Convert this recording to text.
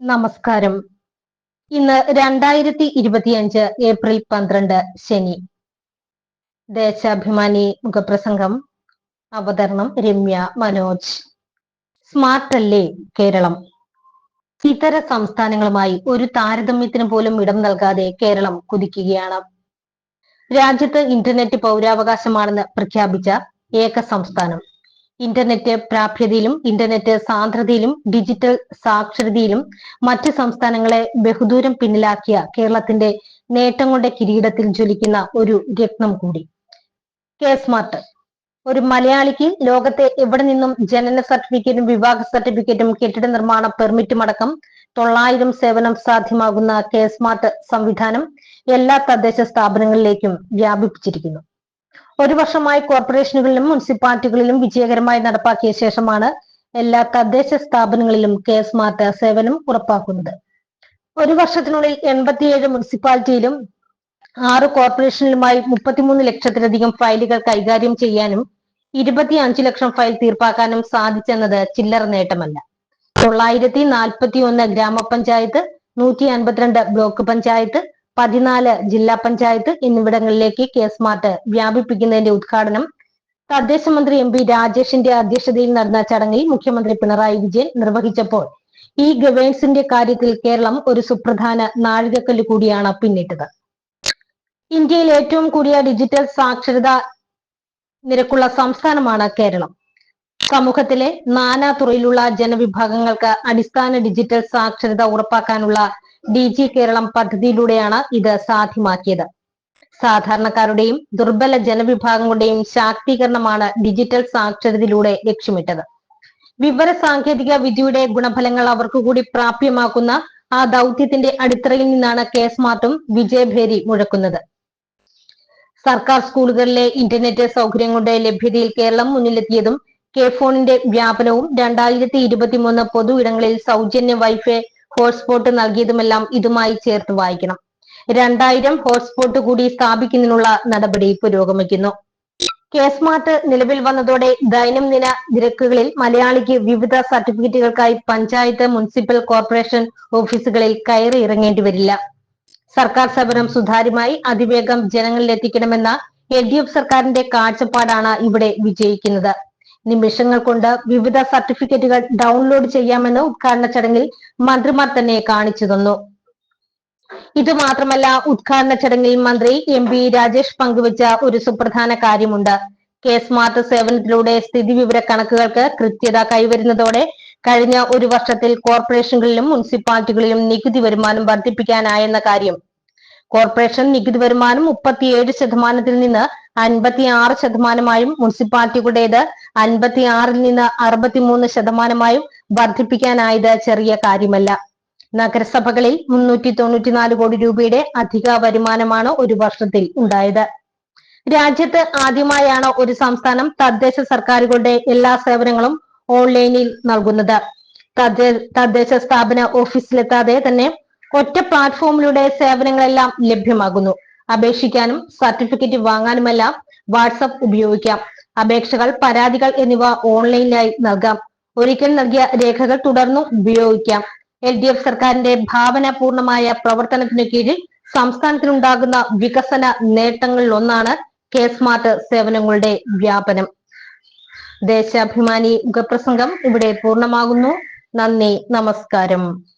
നമസ്കാരം. ഇന്ന് രണ്ടായിരത്തി ഇരുപത്തിയഞ്ച് ഏപ്രിൽ പന്ത്രണ്ട് ശനി. ദേശാഭിമാനി മുഖപ്രസംഗം. അവതരണം രമ്യ മനോജ്. സ്മാർട്ട് അല്ലേ കേരളം? ഇതര സംസ്ഥാനങ്ങളുമായി ഒരു താരതമ്യത്തിന് പോലും ഇടം നൽകാതെ കേരളം കുതിക്കുകയാണ്. രാജ്യത്ത് ഇന്റർനെറ്റ് പൗരാവകാശമാണെന്ന് പ്രഖ്യാപിച്ച ഏക സംസ്ഥാനം. ഇന്റർനെറ്റ് പ്രാപ്യതയിലും ഇന്റർനെറ്റ് സാന്ദ്രതയിലും ഡിജിറ്റൽ സാക്ഷരതയിലും മറ്റ് സംസ്ഥാനങ്ങളെ ബഹുദൂരം പിന്നിലാക്കിയ കേരളത്തിന്റെ നേട്ടങ്ങളുടെ കിരീടത്തിൽ ജ്വലിക്കുന്ന ഒരു രത്നം കൂടി. K smart. ഒരു മലയാളിക്ക് ലോകത്തെ എവിടെ നിന്നും ജനന സർട്ടിഫിക്കറ്റും വിവാഹ സർട്ടിഫിക്കറ്റും കെട്ടിട നിർമ്മാണ പെർമിറ്റും അടക്കം തൊള്ളായിരം സേവനം സാധ്യമാകുന്ന കെ സ്മാർട്ട് സംവിധാനം എല്ലാ തദ്ദേശ സ്ഥാപനങ്ങളിലേക്കും വ്യാപിപ്പിച്ചിരിക്കുന്നു. ഒരു വർഷമായി കോർപ്പറേഷനുകളിലും മുനിസിപ്പാലിറ്റികളിലും വിജയകരമായി നടപ്പാക്കിയ ശേഷമാണ് എല്ലാ തദ്ദേശ സ്ഥാപനങ്ങളിലും കെ സ്മാർട്ട് സേവനം ഉറപ്പാക്കുന്നത്. ഒരു വർഷത്തിനുള്ളിൽ എൺപത്തിയേഴ് മുനിസിപ്പാലിറ്റിയിലും ആറ് കോർപ്പറേഷനിലുമായി മുപ്പത്തിമൂന്ന് ലക്ഷത്തിലധികം ഫയലുകൾ കൈകാര്യം ചെയ്യാനും ഇരുപത്തി അഞ്ചു ലക്ഷം ഫയൽ തീർപ്പാക്കാനും സാധിച്ചെന്നത് ചില്ലറ നേട്ടമല്ല. തൊള്ളായിരത്തി നാൽപ്പത്തി ഒന്ന് ഗ്രാമപഞ്ചായത്ത് നൂറ്റി അൻപത്തിരണ്ട് ബ്ലോക്ക് പഞ്ചായത്ത് പതിനാല് ജില്ലാ പഞ്ചായത്ത് എന്നിവിടങ്ങളിലേക്ക് കെ സ്മാർട്ട് വ്യാപിപ്പിക്കുന്നതിന്റെ ഉദ്ഘാടനം തദ്ദേശ മന്ത്രി എം പി രാജേഷിന്റെ അധ്യക്ഷതയിൽ നടന്ന ചടങ്ങിൽ മുഖ്യമന്ത്രി പിണറായി വിജയൻ നിർവഹിച്ചപ്പോൾ ഈ ഗവേൺസിന്റെ കാര്യത്തിൽ കേരളം ഒരു സുപ്രധാന നാഴികക്കല്ല് കൂടിയാണ് പിന്നിട്ടത്. ഇന്ത്യയിൽ ഏറ്റവും കൂടിയ ഡിജിറ്റൽ സാക്ഷരത നിരക്കുള്ള സംസ്ഥാനമാണ് കേരളം. സമൂഹത്തിലെ നാനാ തുറയിലുള്ള ജനവിഭാഗങ്ങൾക്ക് അടിസ്ഥാന ഡിജിറ്റൽ സാക്ഷരത ഉറപ്പാക്കാനുള്ള ഡി ജി കേരളം പദ്ധതിയിലൂടെയാണ് ഇത് സാധ്യമാക്കിയത്. സാധാരണക്കാരുടെയും ദുർബല ജനവിഭാഗങ്ങളുടെയും ശാക്തീകരണമാണ് ഡിജിറ്റൽ സാക്ഷരതയിലൂടെ ലക്ഷ്യമിട്ടത്. വിവര സാങ്കേതിക വിദ്യയുടെ ഗുണഫലങ്ങൾ അവർക്ക് കൂടി പ്രാപ്യമാക്കുന്ന ആ ദൗത്യത്തിന്റെ അടിത്തറയിൽ നിന്നാണ് കേസ് മാറ്റം വിജയഭേരി മുഴക്കുന്നത്. സർക്കാർ സ്കൂളുകളിലെ ഇന്റർനെറ്റ് സൗകര്യങ്ങളുടെ ലഭ്യതയിൽ കേരളം മുന്നിലെത്തിയതും കെ ഫോണിന്റെ വ്യാപനവും രണ്ടായിരത്തി ഇരുപത്തിമൂന്ന് പൊതു ഇടങ്ങളിൽ സൗജന്യ വൈഫൈ ഹോട്ട്സ്പോട്ട് നൽകിയതുമെല്ലാം ഇതുമായി ചേർത്ത് വായിക്കണം. രണ്ടായിരം ഹോട്ട്സ്പോട്ട് കൂടി സ്ഥാപിക്കുന്നതിനുള്ള നടപടി പുരോഗമിക്കുന്നു കേസ്മാർട്ട് നിലവിൽ വന്നതോടെ ദൈനംദിന നിരക്കുകളിൽ മലയാളിക്ക് വിവിധ സർട്ടിഫിക്കറ്റുകൾക്കായി പഞ്ചായത്ത് മുനിസിപ്പൽ കോർപ്പറേഷൻ ഓഫീസുകളിൽ കയറി ഇറങ്ങേണ്ടി വരില്ല. സർക്കാർ സേവനം സുതാര്യമായി അതിവേഗം ജനങ്ങളിലെത്തിക്കണമെന്ന എൽ ഡി എഫ് സർക്കാരിന്റെ കാഴ്ചപ്പാടാണ് ഇവിടെ വിജയിക്കുന്നത്. നിമിഷങ്ങൾ കൊണ്ട് വിവിധ സർട്ടിഫിക്കറ്റുകൾ ഡൗൺലോഡ് ചെയ്യാമെന്ന് ഉദ്ഘാടന ചടങ്ങിൽ മന്ത്രിമാർ തന്നെ കാണിച്ചു തന്നു. ഇത് മാത്രമല്ല ഉദ്ഘാടന ചടങ്ങിൽ മന്ത്രി എം പി രാജേഷ് പങ്കുവച്ച ഒരു സുപ്രധാന കാര്യമുണ്ട്. കെ സ്മാർട്ട് സേവനത്തിലൂടെ സ്ഥിതി വിവര കണക്കുകൾക്ക് കൃത്യത കൈവരുന്നതോടെ കഴിഞ്ഞ ഒരു വർഷത്തിൽ കോർപ്പറേഷനുകളിലും മുനിസിപ്പാലിറ്റികളിലും നികുതി വരുമാനം വർദ്ധിപ്പിക്കാനായെന്ന കാര്യം. കോർപ്പറേഷൻ നികുതി വരുമാനം മുപ്പത്തിയേഴ് ശതമാനത്തിൽ നിന്ന് അൻപത്തി ആറ് ശതമാനമായും മുനിസിപ്പാലിറ്റികളുടേത് അൻപത്തി ആറിൽ നിന്ന് അറുപത്തിമൂന്ന് ശതമാനമായും വർദ്ധിപ്പിക്കാനായത് ചെറിയ കാര്യമല്ല. നഗരസഭകളിൽ മുന്നൂറ്റി തൊണ്ണൂറ്റിനാല് കോടി രൂപയുടെ അധിക വരുമാനമാണ് ഒരു വർഷത്തിൽ ഉണ്ടായത്. രാജ്യത്ത് ആദ്യമായാണ് ഒരു സംസ്ഥാനം തദ്ദേശ സർക്കാരുകളുടെ എല്ലാ സേവനങ്ങളും ഓൺലൈനിൽ നൽകുന്നത്. തദ്ദേശ സ്ഥാപന ഓഫീസിലെത്താതെ തന്നെ ഒറ്റ പ്ലാറ്റ്ഫോമിലൂടെ സേവനങ്ങളെല്ലാം ലഭ്യമാകുന്നു. അപേക്ഷിക്കാനും സർട്ടിഫിക്കറ്റ് വാങ്ങാനുമെല്ലാം വാട്സപ്പ് ഉപയോഗിക്കാം. അപേക്ഷകൾ പരാതികൾ എന്നിവ ഓൺലൈനിലായി നൽകാം. ഒരിക്കൽ നൽകിയ രേഖകൾ തുടർന്നും ഉപയോഗിക്കാം. എൽ ഡി എഫ് സർക്കാരിന്റെ ഭാവനാപൂർണമായ പ്രവർത്തനത്തിനു കീഴിൽ സംസ്ഥാനത്തിനുണ്ടാകുന്ന വികസന നേട്ടങ്ങളിൽ ഒന്നാണ് കെ സ്മാർട്ട് സേവനങ്ങളുടെ വ്യാപനം. ദേശാഭിമാനി മുഖപ്രസംഗം ഇവിടെ പൂർണമാകുന്നു. നന്ദി നമസ്കാരം.